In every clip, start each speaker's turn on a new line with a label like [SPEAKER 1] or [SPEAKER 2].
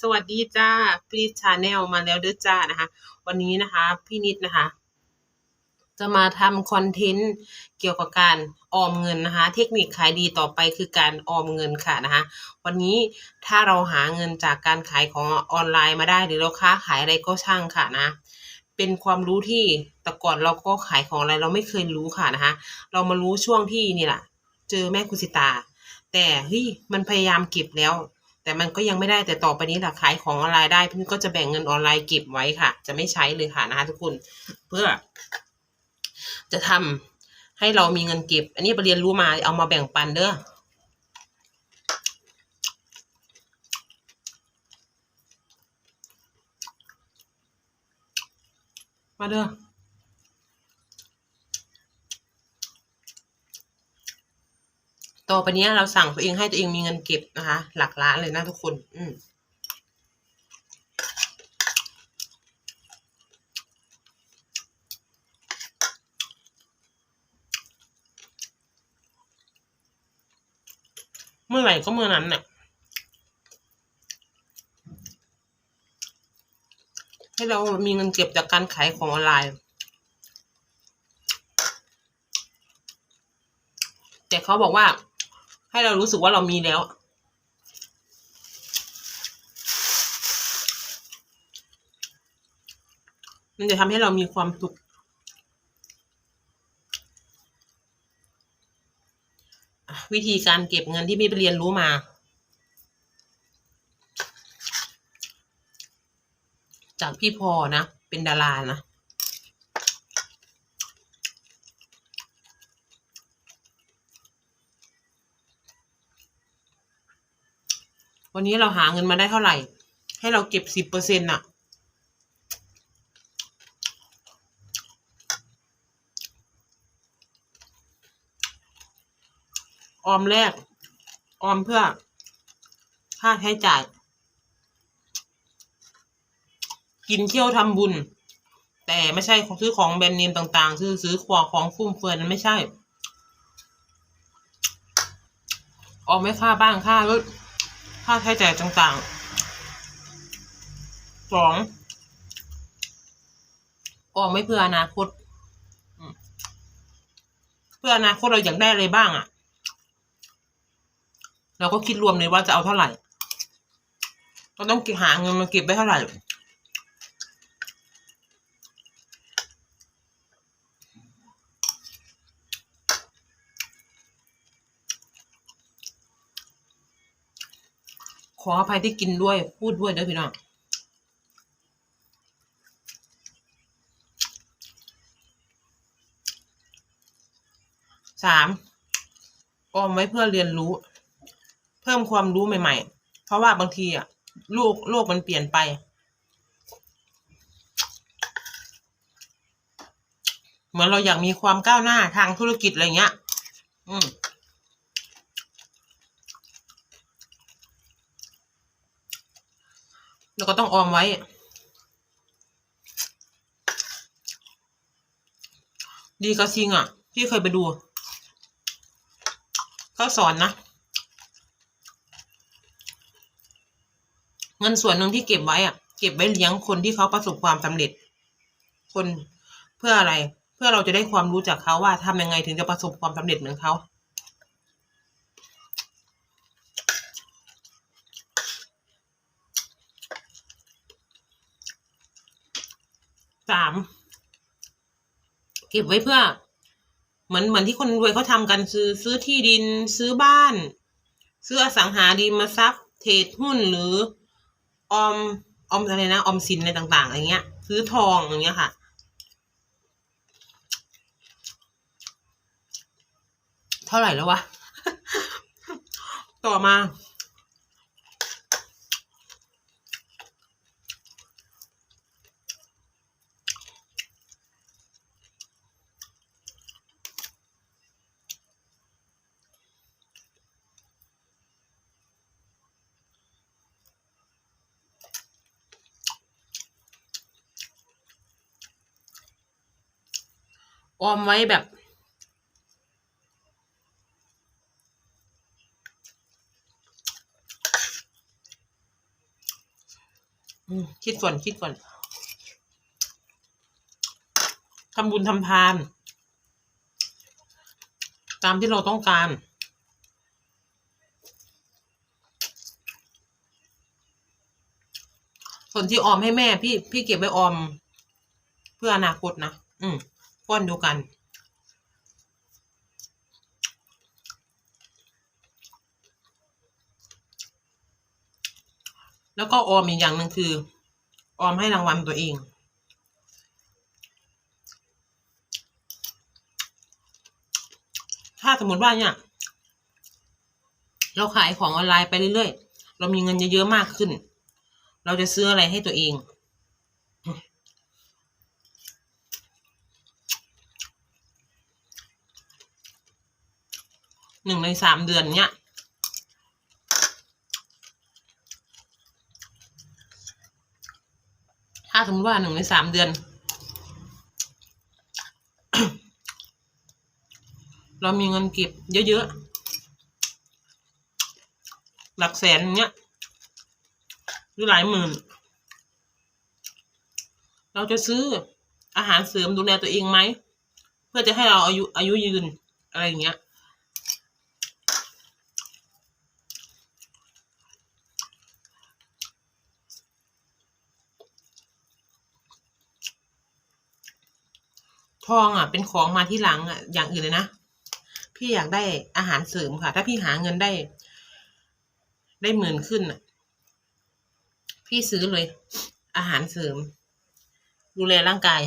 [SPEAKER 1] สวัสดีจ้าพี่นิดชาแนลมาแล้วเด้อจ้านะคะ วันนี้นะคะพี่นิดนะคะ จะมาทำคอนเทนต์เกี่ยวกับการออมเงินนะคะ เทคนิคขายดีต่อไปคือการออมเงินค่ะนะคะ วันนี้ถ้าเราหาเงินจากการขายของออนไลน์มาได้หรือเราค้าขายอะไรก็ช่างค่ะนะเป็นความรู้ที่แต่ก่อนเราก็ขายของอะไรเราไม่เคยรู้ค่ะนะคะ เรามารู้ช่วงที่นี่แหละเจอแม่กุสิตา แต่เฮ้ยมันพยายามเก็บแล้ว แต่มันก็ยังไม่ได้แต่ต่อไปนี้แหละขายของออนไลน์ได้พี่ก็จะแบ่งเงินออนไลน์เก็บไว้ค่ะ จะไม่ใช้เลยค่ะนะคะทุกคนเพื่อ จะทำให้เรามีเงินเก็บ อันนี้ไปเรียนรู้มาเอามาแบ่งปันเด้อมาเด้อ ต่อไปนี้เราสั่งตัวเองให้ตัวเองมีเงินเก็บนะคะ หลักล้านเลยนะทุกคน อืมเมื่อไหร่ก็เมื่อนั้นน่ะ ให้เรามีเงินเก็บจากการขายของออนไลน์ แต่เขาบอกว่า ให้เรารู้สึกว่าเรามีแล้ว มันจะทำให้เรามีความสุขวิธีการเก็บเงินที่มีไปเรียนรู้มา จากพี่พอนะ เป็นดารานะ วันนี้เราหาเงินมาได้เท่าไหร่ ให้เราเก็บสิบเปอร์เซ็นต์ะออมแรก ออมเพื่อ ค่าใช้จ่าย กินเที่ยวทำบุญ แต่ไม่ใช่ซื้อของแบรนด์เนมต่างๆ ซื้อซื้อของของฟุ่มเฟือยนั้นไม่ใช่ ออมไม่ค่าบ้านค่ารถ ค่าใช้จ่ายต่างๆสองออมไม่เพื่ออนาคต เพื่ออนาคตเราอยากได้อะไรบ้างอะ่ะ เราก็คิดรวมเลยว่าจะเอาเท่าไหร่ เราต้องหาเงินมาเก็บไว้เท่าไหร่ ออภัยที่กินด้วยพูดด้วยเด้อพี่น้องสามออมไว้เพื่อเรียนรู้ เพิ่มความรู้ใหม่ ๆ เพราะว่าบางทีอะโลกโลกมันเปลี่ยนไป เหมือนเราอยากมีความก้าวหน้าทางธุรกิจอะไรเงี้ย อืม แล้วก็ต้องออมไว้ ดีก็จริงอะ พี่เคยไปดู เขาสอนนะ เงินส่วนหนึ่งที่เก็บไว้อะ เก็บไว้เลี้ยงคนที่เขาประสบความสำเร็จ คนเพื่ออะไร เพื่อเราจะได้ความรู้จากเขาว่าทำยังไงถึงจะประสบความสำเร็จเหมือนเขา สาม เก็บไว้เพื่อ เหมือนเหมือนที่คนรวยเขาทำกันซื้อซื้อที่ดินซื้อบ้าน ซื้ออสังหาริมทรัพย์เทรดหุ้นหรือออมออมอะไรนะออมสินอะไรต่าง ๆ อะไรเงี้ย ซื้อทองอย่างเงี้ยค่ะเท่าไหร่แล้ววะ ต่อมา ออมไว้แบบ คิดก่อนคิดก่อนทำบุญทำทาน ตามที่เราต้องการส่วนที่ออมให้แม่ พี่พี่เก็บไว้ออม เพื่ออนาคตนะ อืม ก้อนเดียวกัน แล้วก็ออมอีกอย่างหนึ่งคือ ออมให้รางวัลตัวเองถ้าสมมติว่าเนี่ย เราขายของออนไลน์ไปเรื่อยๆ เรามีเงินเยอะๆมากขึ้น เราจะซื้ออะไรให้ตัวเอง หนึ่งในสามเดือนเนี้ยถ้าสมมติว่าหนึ่งในสามเดือน เรามีเงินเก็บเยอะๆ หลักแสนเนี้ยหรือหลายหมื่น เราจะซื้ออาหารเสริมดูแลตัวเองไหม เพื่อจะให้เราอายุอายุยืนอะไรอย่างเงี้ย ทองอะ เป็นของมาที่หลังอะ อย่างอื่นเลยนะ พี่อยากได้อาหารเสริมค่ะ ถ้าพี่หาเงินได้ ได้หมื่นขึ้นอะ พี่ซื้อเลย อาหารเสริม ดูแลร่างกาย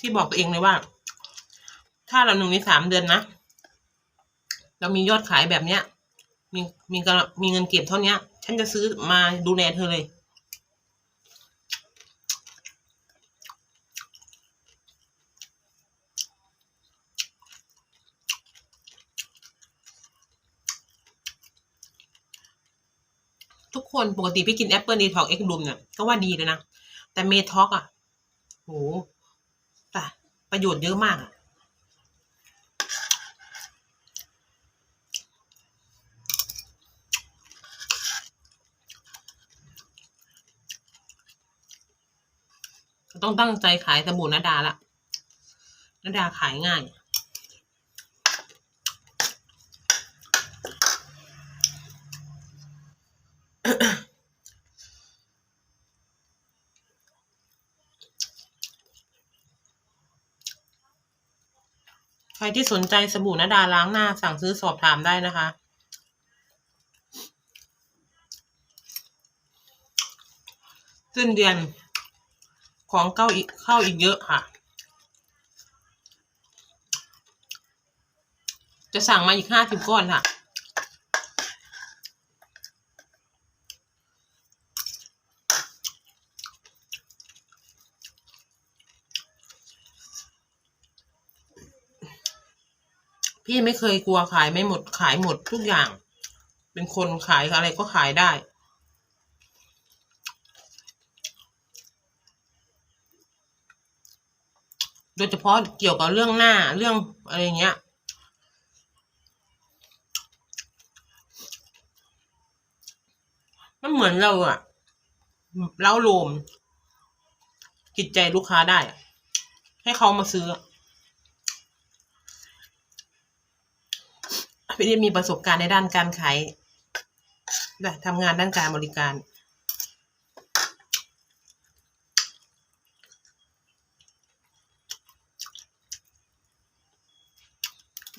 [SPEAKER 1] ที่บอกตัวเองเลยว่า ถ้าเราหนึ่งในสามเดือนนะเรามียอดขายแบบเนี้ย มีมีกมีเงินเก็บเท่าเนี้ย ฉันจะซื้อมาดูแลเธอเลย ทุกคนปกติพี่กินแอปเปิลดีท็อกเอ็กซ์บลูมเนี่ย ก็ว่าดีเลยนะ แต่เมท็อกอะโหแต่ประโยชน์เยอะมากอะ ต้องตั้งใจขายสบู่นาดาละนาดาขายง่าย ใครที่สนใจสบู่นาดาล้างหน้าสั่งซื้อสอบถามได้นะคะสิ้นเดือน ของเก้าอีกเข้าอีกเยอะค่ะ จะสั่งมาอีกห้าสิบก้อนค่ะ พี่ไม่เคยกลัวขายไม่หมดขายหมดทุกอย่าง เป็นคนขายอะไรก็ขายได้ โดยเฉพาะเกี่ยวกับเรื่องหน้าเรื่องอะไรเงี้ย มันเหมือนเราอะเล้าโลมจิตใจลูกค้าได้ ให้เขามาซื้อพี่ได้มีประสบการณ์ในด้านการขายได้ทำงานด้านการบริการ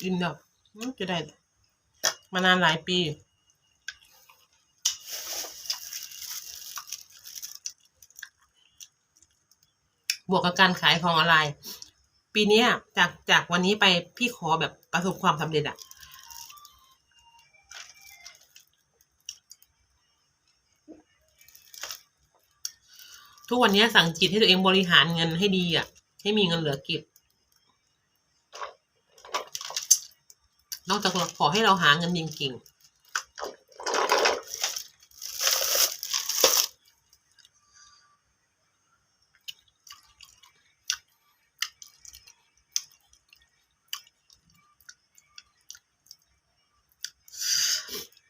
[SPEAKER 1] กินดอกอืมจะได้ มานานหลายปีบวกกับการขายของออนไลน์ ปีนี้จากจากวันนี้ไปพี่ขอแบบประสบความสำเร็จอะทุกวันนี้สั่งจิตให้ตัวเองบริหารเงินให้ดีอะให้มีเงินเหลือเก็บ อกจากขอให้เราหาเงินจริง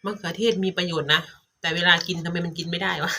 [SPEAKER 1] มะเขือเทศมีประโยชน์นะ แต่เวลากินทำไมมันกินไม่ได้วะ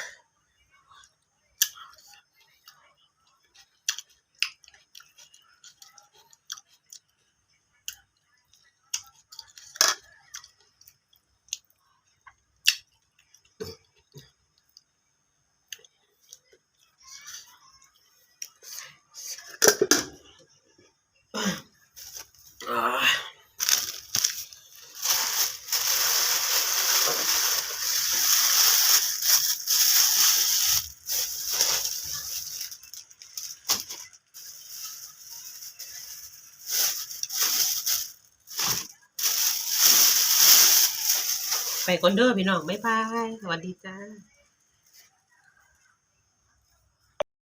[SPEAKER 1] ไปก่อนเด้อพี่น้องบ๊ายบายสวัสดีจ้า